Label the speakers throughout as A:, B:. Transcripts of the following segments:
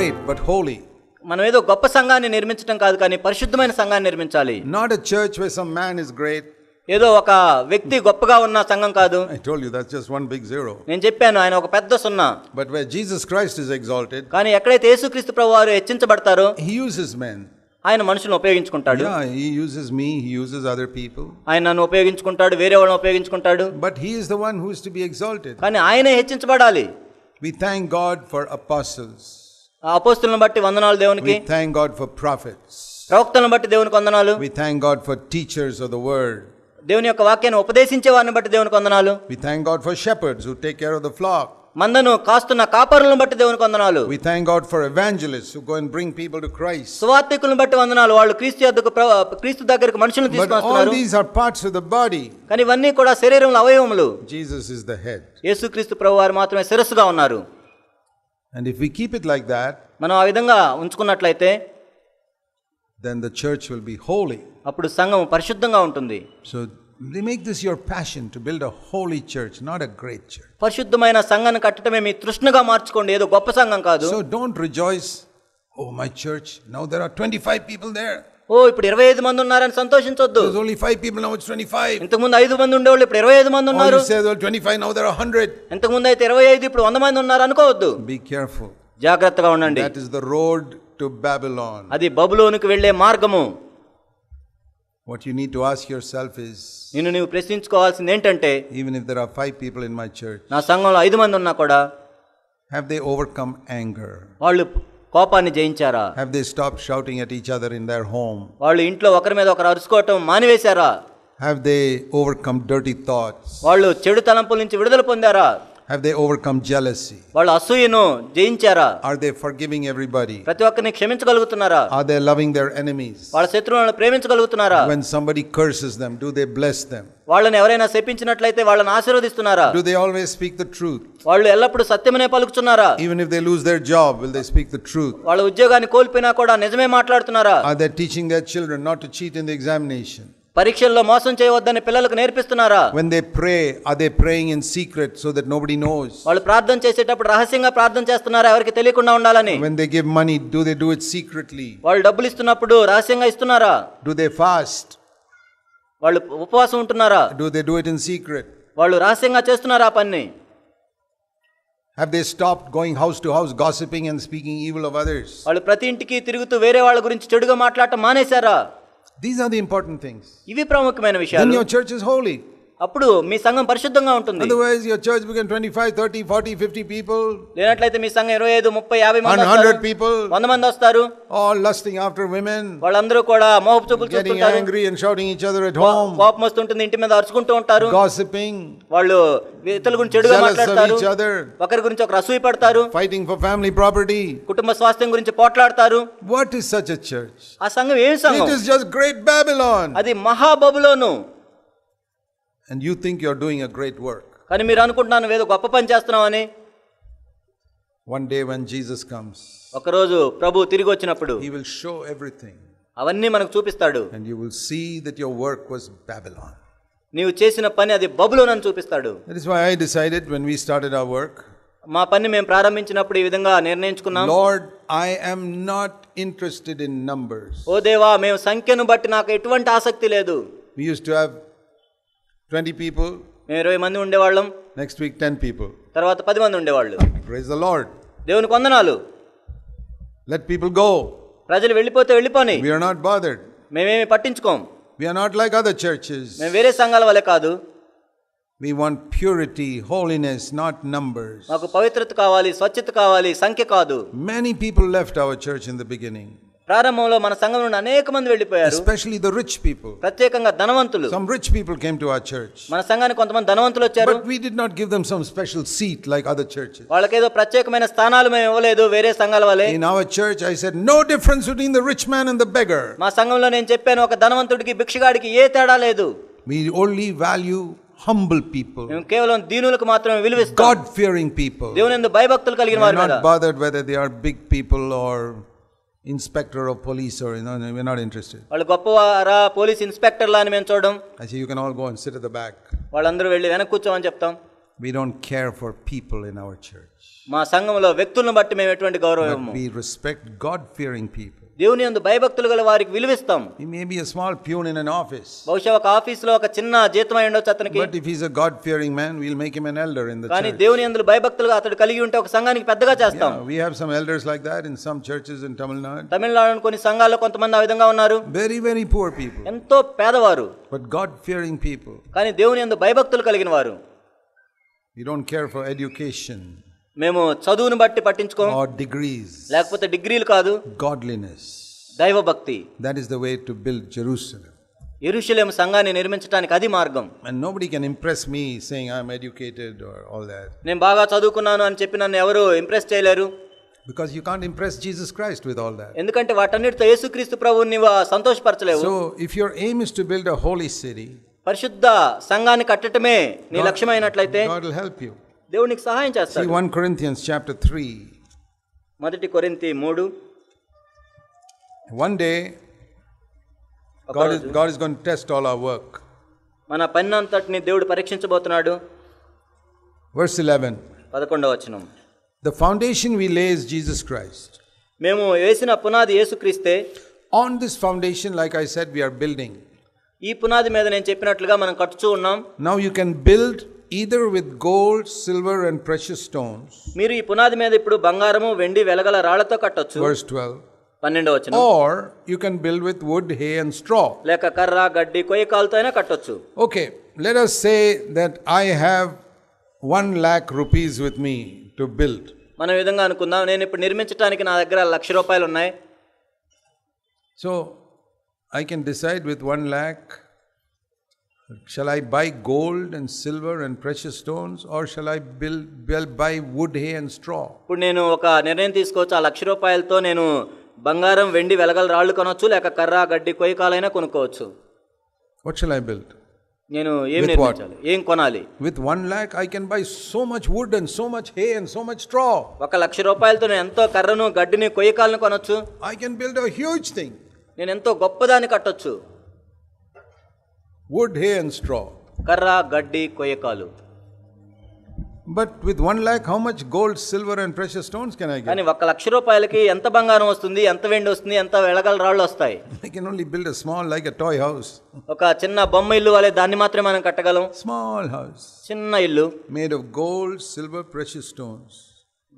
A: Great but Holi
B: మనం ఏదో గొప్ప సంఘాన్ని నిర్మించడం కాదు కానీ పరిశుద్ధమైన సంఘాన్ని నిర్మించాలి.
A: Not a church where some man is great
B: ఏదో ఒక వ్యక్తి గొప్పగా ఉన్న సంఘం కాదు.
A: I told you that's just one big zero
B: నేను చెప్పాను ఆయన ఒక పెద్ద సున్నా.
A: But where Jesus Christ is exalted
B: కానీ ఎక్కడైతే యేసుక్రీస్తు ప్రభువు వారు హెచ్చించబడతారో
A: హి యూజెస్ మెన్
B: ఆయన మనుషులను ఉపయోగించుకుంటాడు.
A: Yeah he uses me he uses other people
B: ఆయన నన్ను ఉపయోగించుకుంటాడు వేరే వాళ్ళని ఉపయోగించుకుంటాడు.
A: But he is the one who is to be exalted
B: కానీ ఆయనే హెచ్చించబడాలి.
A: We thank God for apostles
B: అపోస్తులను బట్టి వందనాలు దేవునికి.
A: థ్యాంక్ గాడ్ ఫర్ ప్రాఫిట్స్
B: ప్రవక్తలను బట్టి దేవునికి వందనాలు.
A: We thank God for teachers of the world
B: దేవుని యొక్క వాక్యాన్ని ఉపదేశించే వారిని బట్టి దేవునికి వందనాలు.
A: We thank God for shepherds who take care of the flock
B: మందను కాస్తున్న కాపరులను బట్టి దేవునికి వందనాలు.
A: We thank God for evangelist who go and bring people to Christ
B: స్వాత్తికులను బట్టి వందనాలు. వాళ్ళు క్రీస్తు యొద్దకు క్రీస్తు దగ్గరికి మనుషులను తీసుకొస్తున్నారు
A: but all these are parts of the body
B: కానీ ఇవన్నీ కూడా శరీరంలో అవయవములు.
A: జీసస్ ఇస్ ద హెడ్
B: యేసుక్రీస్తు ప్రభువారు మాత్రమే శిరస్సుగా ఉన్నారు.
A: And if we keep it like that,
B: మనం ఆ విధంగా ఉంచుకున్నట్లయితే
A: then the church will be holy.
B: అప్పుడు సంఘం పరిశుద్ధంగా ఉంటుంది
A: So they make this your passion to build a holy church, not a great church.
B: పరిశుద్ధమైన సంఘాన్ని కట్టడమే మీ తృష్ణగా మార్చుకోండి ఏదో గొప్ప సంఘం కాదు
A: So don't rejoice, oh, my church, now there are 25 people there.
B: ఓ ఇప్పుడు ఇరవై ఐదు మంది ఉన్నారని సంతోషించొద్దు
A: There's only five people, now it's 25.
B: ఇంతకుముందు ఐదు మంది ఉండేవాళ్ళు ఇప్పుడు ఇరవై ఐదు మంది ఉన్నారు
A: well, 25, now there are 100.
B: ఇంతకుముందు అయితే ఇరవై ఐదు ఇప్పుడు వంద మంది ఉన్నారు అనుకోవద్దు
A: Be careful.
B: జాగ్రత్తగా ఉండండి
A: That is the road to Babylon.
B: అది బబులోనికి వెళ్ళే మార్గము
A: What you need to ask yourself is
B: నిన్ను నీవు ప్రశ్నించుకోవాల్సింది ఏంటంటే
A: even if there are five people in my church,
B: నా సంఘంలో ఐదు మంది ఉన్నా కూడా
A: have they overcome anger?
B: వాళ్ళు కోపాన్ని జయించారా?
A: Have they stop shouting at each other in their home
B: వాళ్ళు ఇంట్లో ఒకరి మీద ఒకరు అరుచుకోవటం మానివేశారా?
A: Have they overcome dirty thoughts
B: వాళ్ళు చెడు తలంపుల నుంచి విడుదల పొందారా?
A: Have they overcome jealousy?
B: వాళ్ళు అసూయను జయించారా
A: Are they forgiving everybody?
B: ప్రతి ఒక్కరిని క్షమించగలుగుతున్నారా
A: Are they loving their enemies?
B: వాళ్ళ శత్రువులను ప్రేమించగలుగుతున్నారా
A: When somebody curses them, do they bless them?
B: వాళ్ళని ఎవరైనా శపించినట్లయితే వాళ్ళని ఆశీర్వదిస్తున్నారా
A: Do they always speak the truth?
B: వాళ్ళు ఎల్లప్పుడూ సత్యమనే పలుకుతున్నారా
A: Even if they lose their job, will they speak the truth?
B: వాళ్ళ ఉద్యోగాన్ని కోల్పోయినా కూడా నిజమే మాట్లాడుతున్నారా
A: Are they teaching their children not to cheat in the examination?
B: పరీక్షల్లో మోసం చేయవద్దని పిల్లలకు నేర్పిస్తున్నారా
A: When they pray, are they praying in secret so that nobody knows?
B: వాళ్ళు ప్రార్థన చేసేటప్పుడు రహస్యంగా ప్రార్థన చేస్తున్నారా ఎవరికి తెలియకుండా ఉండాలని
A: When they give money, do they do it secretly?
B: వాళ్ళు డబ్బులు ఇస్తున్నప్పుడు రహస్యంగా ఇస్తున్నారా
A: Do they fast?
B: వాళ్ళు ఉపవాసం ఉంటున్నారా
A: Do they do it in secret?
B: వాళ్ళు రహస్యంగా చేస్తున్నారా పని
A: Have they stopped going house to house, gossiping and speaking evil of others?
B: వాళ్ళు ప్రతి ఇంటికి తిరుగుతూ వేరే వాళ్ళ గురించి చెడుగా మాట్లాడటం మానేశారా
A: These are the important things.
B: ఇవి ప్రాముఖ్యమైన
A: Then
B: విషయాలు
A: your church is holy.
B: అప్పుడు మీ సంఘం పరిశుద్ధంగా ఉంటుంది.
A: Otherwise your church become 25 30 40 50 people
B: లేనట్లైతే మీ సంఘం 25 30 50 మంది
A: 100 పీపుల్
B: 100 మంది వస్తారు.
A: ఆల్ లస్టింగ్ ఆఫ్టర్ విమెన్
B: వాళ్ళందరూ కూడా మోహపు చూపులు చూస్తుంటారు.
A: Angry and shouting each other at home
B: కోపం వస్తుంటుంది ఇంటి మీద అరుచుకుంటూ ఉంటారు.
A: గాసిపింగ్
B: వాళ్ళు ఇతరుల గురించి చెడుగా మాట్లాడతారు. ఒకరి గురించి ఒకరు అసూయ పడతారు.
A: ఫైటింగ్ ఫర్ ఫ్యామిలీ ప్రాపర్టీ
B: కుటుంబ స్వాస్థ్యం గురించి పోట్లాడతారు.
A: What is such a church
B: ఆ సంఘం ఏం సంఘం?
A: It is just great Babylon
B: అది మహాబబులోను.
A: And you think you're doing a great work.
B: కానీ మీరు అనుకుంటున్నాను ఏదో గొప్ప పని చేస్తున్నామని
A: One day when Jesus comes,
B: ఒకరోజు ప్రభు తిరిగి వచ్చినప్పుడు
A: he will show everything.
B: అవన్నీ మనకు చూపిస్తాడు
A: And you will see that your work was Babylon.
B: నీవు చేసిన పని అది బబులోనని చూపిస్తాడు
A: That is why I decided when we started our work,
B: మా పని మేము ప్రారంభించినప్పుడు ఈ విధంగా నిర్ణయించుకున్నాం
A: Lord, I am not interested in numbers.
B: ఓ దేవా మేము సంఖ్యను బట్టి నాకు ఎటువంటి ఆసక్తి లేదు
A: We used to have 20 people,
B: మేము ఇరవై మంది ఉండేవాళ్ళం
A: next week 10 people.
B: తర్వాత పది మంది ఉండేవాళ్ళు
A: Praise the Lord.
B: దేవునికి వందనాలు
A: Let people go.
B: ప్రజలు వెళ్ళిపోతే వెళ్ళిపోని
A: We are not bothered.
B: మేమేమి పట్టించుకోం
A: We are not like other churches.
B: మేము వేరే సంఘాల వల్లే కాదు
A: We want purity, holiness, not numbers.
B: మాకు పవిత్రత కావాలి స్వచ్ఛత కావాలి సంఖ్య కాదు
A: Many people left our church in the beginning,
B: ప్రారంభంలో మన సంఘం నుండి అనేక మంది వెళ్ళిపోయారు.
A: ఎస్పెషల్లీ ద రిచ్ పీపుల్
B: ప్రత్యేకంగా ధనవంతులు.
A: Some rich people came to our church
B: మన సంఘానికి కొంతమంది ధనవంతులు వచ్చారు.
A: But we did not give them some special seat like other churches
B: వాళ్ళకి ఏదో ప్రత్యేకమైన స్థానాలు మేము ఇవ్వలేదు వేరే సంఘాల వాళ్ళే
A: in our church I said no difference between the rich man and the beggar
B: మా సంఘంలో నేను చెప్పాను ఒక ధనవంతుడికి భిక్షగాడికి ఏ తేడా లేదు.
A: We only value humble people
B: మేము కేవలం దీనులకు మాత్రమే విలువిస్తాం.
A: గాడ్ ఫియరింగ్ పీపుల్
B: దేవుని యందు భయభక్తులు కలిగిన వారు
A: not bothered whether they are big people or or inspector of police or, you know, we're not interested.
B: వాళ్ళు గొప్పవారా పోలీస్ ఇన్స్పెక్టర్లా అని మేము చూడడం
A: I say, you can all go and sit at the back.
B: వాళ్ళందరూ వెళ్ళి వెనక్కి కూర్చోమని చెప్తాం
A: We don't care for people in our church.
B: మా సంఘంలో వ్యక్తులను బట్టి మేము ఎటువంటి గౌరవం
A: But we respect God fearing people.
B: దేవుని అందు భయభక్తులు గల వారికి విలువిస్తాం.
A: He may be a small peon in an office
B: బహుశా ఒక ఆఫీస్లో ఒక చిన్న జీతం అయి ఉండొచ్చు అతనికి.
A: But if he is a God fearing man we will make him an elder in the church కానీ
B: దేవుని అందు భయభక్తులుగా అతడు కలిగి ఉంటే ఒక సంఘానికి పెద్దగా చేస్తాం.
A: We have some elders like that in some churches in Tamil Nadu
B: Tamil Nadu కొన్ని సంఘాల్లో కొంతమంది ఆ విధంగా ఉన్నారు.
A: వెరీ వెరీ పూర్ పీపుల్
B: ఎంతో పేదవారు.
A: బట్ గాడ్ ఫియరింగ్ పీపుల్
B: కానీ దేవుని అందు భయభక్తులు కలిగిన వారు.
A: You don't care for education
B: మేము చదువుని బట్టి పట్టించుకో.
A: గాడ్ డిగ్రీస్
B: లేకపోతే డిగ్రీలు కాదు.
A: గాడ్లీనెస్
B: దైవ భక్తి
A: that is the way to build Jerusalem
B: యెరూషలేము సంఘాన్ని నిర్మించడానికి అది మార్గం.
A: And nobody can impress me saying I am educated or all that
B: నేను బాగా చదువుకున్నాను అని చెప్పి నన్ను ఎవరు ఇంప్రెస్ చేయలేరు.
A: Because you can't impress Jesus Christ with all that
B: ఎందుకంటే వాటన్నిటితో యేసుక్రీస్తు ప్రభువుని సంతోషపరచలేవు.
A: So if your aim is to build a holy city
B: పరిశుద్ధ సంఘాన్ని కట్టడమే నీ లక్ష్యమైనట్లయితే
A: God will help you you.
B: దేవునికి సహాయం
A: See
B: చేస్తాడు
A: 1 Corinthians chapter 3.
B: మొదటి కొరింతి మూడు
A: One day, God is, God is going to test all our work.
B: మన పని అంతటిని దేవుడు పరీక్షించబోతున్నాడు
A: Verse 11.
B: పదకొండవ వచనం
A: The foundation we lay is Jesus Christ.
B: మేము వేసిన పునాది యేసుక్రీస్తే
A: On this foundation, like I said, we are building.
B: ఈ పునాది మీద నేను చెప్పినట్లుగా మనం కట్టుచూ ఉన్నాం
A: Now you can build either with gold, silver, and precious stones.
B: మీరు ఈ పునాది మీద ఇప్పుడు బంగారము వెండి వెలగల రాళ్ళతో కట్టొచ్చు
A: Verse 12.
B: పన్నెండవ వచనం
A: Or you can build with wood, hay, and straw.
B: లేక కర్ర గడ్డి కొయ్యకాలతో అయినా కట్టొచ్చు
A: Okay, let us say that I have one lakh rupees with me to build.
B: మనం ఈ విధంగా అనుకుందాం నేను ఇప్పుడు నిర్మించడానికి నా దగ్గర లక్ష రూపాయలు ఉన్నాయి
A: So I can decide with one lakh shall I buy gold and silver and precious stones or shall I build, build buy wood, hay, and straw?
B: ఇప్పుడు నేను ఒక నిర్ణయం తీసుకోవచ్చు ఆ లక్ష రూపాయలతో నేను బంగారం వెండి వెలగల రాళ్ళు కొనవచ్చు లేక కర్ర గడ్డి కొయ్యకాలైనా కొనుక్కోవచ్చు
A: What shall I build?
B: నేను ఏం
A: With what?
B: నిర్మించాలి ఏం కొనాలి
A: With one lakh, I can buy so much wood and so much hay and so much straw.
B: ఒక లక్ష రూపాయలతో నేను ఎంతో కర్రను గడ్డిని కొయ్యకాలను కొనొచ్చు
A: I can build a huge thing
B: నేను ఎంతో గొప్పదాన్ని కట్టొచ్చు
A: wood, hay, and straw.
B: కర్ర గడ్డి కొయ్యకాలు
A: But with one lakh, how much gold, silver, and precious stones can I get?
B: కానీ ఒక లక్ష రూపాయలకి ఎంత బంగారం వస్తుంది ఎంత వెండి వస్తుంది ఎంత వెలగల రాళ్ళు వస్తాయి
A: I can only build a small, like a toy house.
B: ఒక చిన్న బొమ్మ ఇల్లు వలె దాన్ని మాత్రమే మనం కట్టగలం
A: Small house
B: చిన్న ఇల్లు
A: made of gold, silver, precious stones.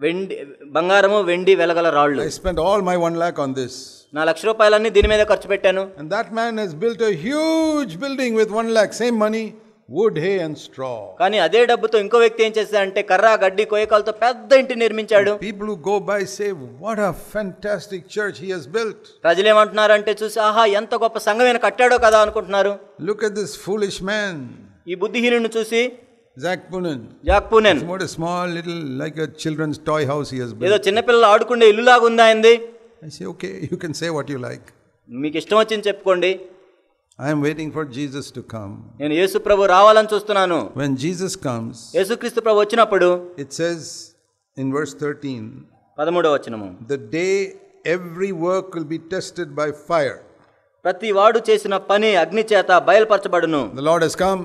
B: వెండి బంగారము వెండి వెలగల రాళ్ళు.
A: I spend all my one lakh on this
B: నా లక్ష రూపాయలన్నీ దీని మీద ఖర్చు పెట్టాను.
A: And that man has built a huge building with 1 lakh same money wood hay and straw
B: కానీ అదే డబ్బుతో ఇంకో వ్యక్తి ఏం చేశాడు అంటే కర్ర గడ్డి కోయకాలతో పెద్ద ఇంటి నిర్మించాడు.
A: People who go by say what a fantastic church he has built
B: రాజులు ఏమంటున్నారు అంటే చూసి ఆహా ఎంత గొప్ప సంఘమేన కట్టాడో కదా అనుకుంటున్నారు.
A: Look at this foolish man
B: ఈ బుద్ధిహీనుని చూసి
A: Zac Poonen small little, like a children's toy house he has
B: ఏదో. చిన్నపిల్లలు ఆడుకునే ఇల్లులాగా ఉందా అయింది
A: I say, Okay, you can say what you like.
B: మీకు ఇష్టం వచ్చింది చెప్పుకోండి
A: I am waiting for Jesus to come.
B: నేను యేసు ప్రభు రావాలని చూస్తున్నాను
A: When Jesus comes,
B: యేసుక్రీస్తు ప్రభు వచ్చినప్పుడు
A: it says in verse 13,
B: పదమూడవ వచనము
A: the day every work will be tested by fire.
B: ప్రతి వాడు చేసిన పని అగ్ని చేత బయలుపరచబడును
A: The Lord has come.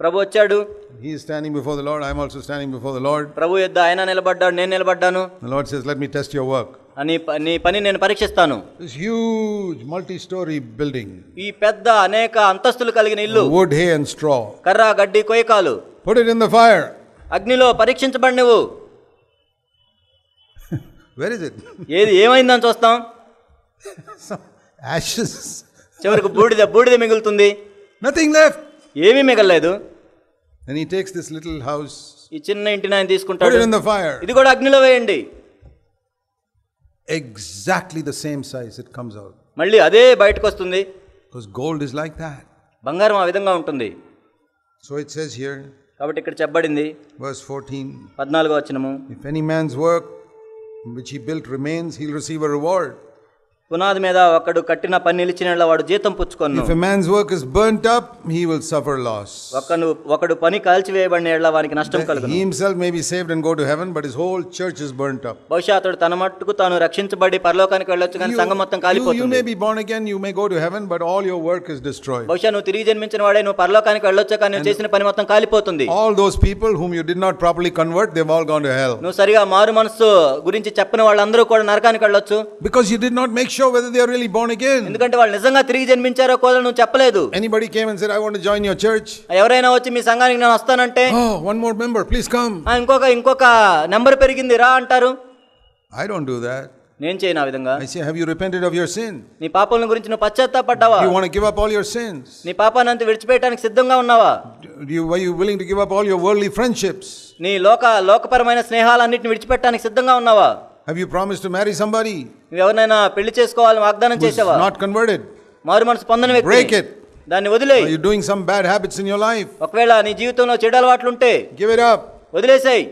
B: ప్రభు వచ్చాడు
A: He is standing before the Lord. I am also standing before the Lord.
B: ప్రభు యొద్ద ఆయన నిలబడ్డాడు నేను నిలబడ్డాను
A: The Lord says, Let me test your work.
B: అని నీ పని నేను పరీక్షిస్తాను
A: This huge multi story building,
B: ఈ పెద్ద అనేక అంతస్తులు కలిగిన ఇల్లు
A: wood, hay, and straw.
B: కర్ర గడ్డి కొయ్యకాలు
A: Put it in the fire.
B: అగ్నిలో పరీక్షించబడి నువ్వు
A: Where is it?
B: ఏది ఏమైందని చూస్తాం
A: ashes.
B: చివరికి బూడిద బూడిద మిగులుతుంది
A: Nothing left.
B: ఏమీ మిగలలేదు
A: Then he takes this little house,
B: ఈ చిన్న ఇంటిని ఆయన
A: put
B: తీసుకుంటాడు
A: it in the fire.
B: ఇది కూడా అగ్నిలో వేయండి
A: Exactly the same size it comes out.
B: మళ్ళీ అదే బయటకు వస్తుంది
A: Because gold is like that.
B: బంగారం ఆ విధంగా ఉంటుంది
A: So it says here,
B: కాబట్టి ఇక్కడ చెప్పబడింది
A: verse 14
B: పద్నాలుగో వచనము
A: If any man's work which he built remains, he'll receive a reward.
B: పునాది మీద ఒకడు కట్టిన పని నిలిచిన వాడు జీతం
A: పుచ్చుకున్నాడు work is burnt up he suffer loss
B: ఒకను ఒకడు పని కాల్చి వేయబడిన నష్టం కలుగును.
A: He himself and go heaven but whole church is burnt up
B: అతడు తన మట్టుకు తాను రక్షించబడి పరలోకానికి వెళ్ళొచ్చు కానీ సంఘం మొత్తం
A: కాలిపోతుంది. You may be born heaven but all your work is destroyed
B: బహుశా నువ్వు నువ్వు పరలోకానికి వెళ్ళొచ్చు కానీ చేసిన పని మొత్తం కాలిపోతుంది.
A: All those people whom you convert they all gone hell
B: నువ్వు సరిగా మారు మనసు గురించి చెప్పిన వాళ్ళందరూ కూడా నరకానికి వెళ్ళొచ్చు.
A: Because you did not sure whether they are really born again.
B: ఎందుకంటే వాళ్ళు నిజంగా తిరిగి జన్మించారో కూడా నువ్వు చెప్పలేదు
A: Anybody came and said, I want to join your church.
B: ఎవరైనా వచ్చి మీ సంఘానికి నేను వస్తానంటే
A: Oh, one more member, please come.
B: "ఆ, ఇంకొక ఇంకొక నెంబర్ పెరిగింది రా అంటారు
A: I don't do that.
B: నేను చేయను ఆ విధంగా
A: I say, Have you repented of your sin?
B: నీ పాపల గురించి నువ్వు పశ్చాత్తాపడ్డావా
A: Do you want to give up all your sins?
B: నీ పాపాన్ని అంతా విడిచిపెట్టడానికి సిద్ధంగా ఉన్నావా
A: Do you, were you willing to give up all your worldly friendships?
B: నీ లోక లోకపరమైన స్నేహాలన్నింటిని విడిచిపెట్టడానికి సిద్ధంగా ఉన్నావా
A: Have you promised to marry somebody
B: నువ్వు ఎవరినైనా పెళ్ళి చేసుకోవాలని వాగ్దానం చేసావా
A: not converted?
B: మారు మనసు పొందని వ్యక్తి
A: it.
B: దాన్ని వదిలే
A: Are you doing some bad habits in your life?
B: ఒకవేళ నీ జీవితంలో చెడు అలవాట్లుంటే
A: Give it up.
B: వదిలేసాయి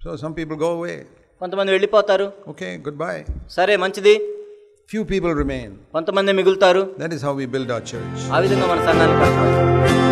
A: So some people go away.
B: కొంతమంది వెళ్ళిపోతారు
A: Okay, goodbye.
B: సరే మంచిది
A: Few people remain.
B: కొంతమంది మిగులుతారు
A: That is how we build our church.
B: ఆ విధంగా మన సంఘాన్ని కడతాం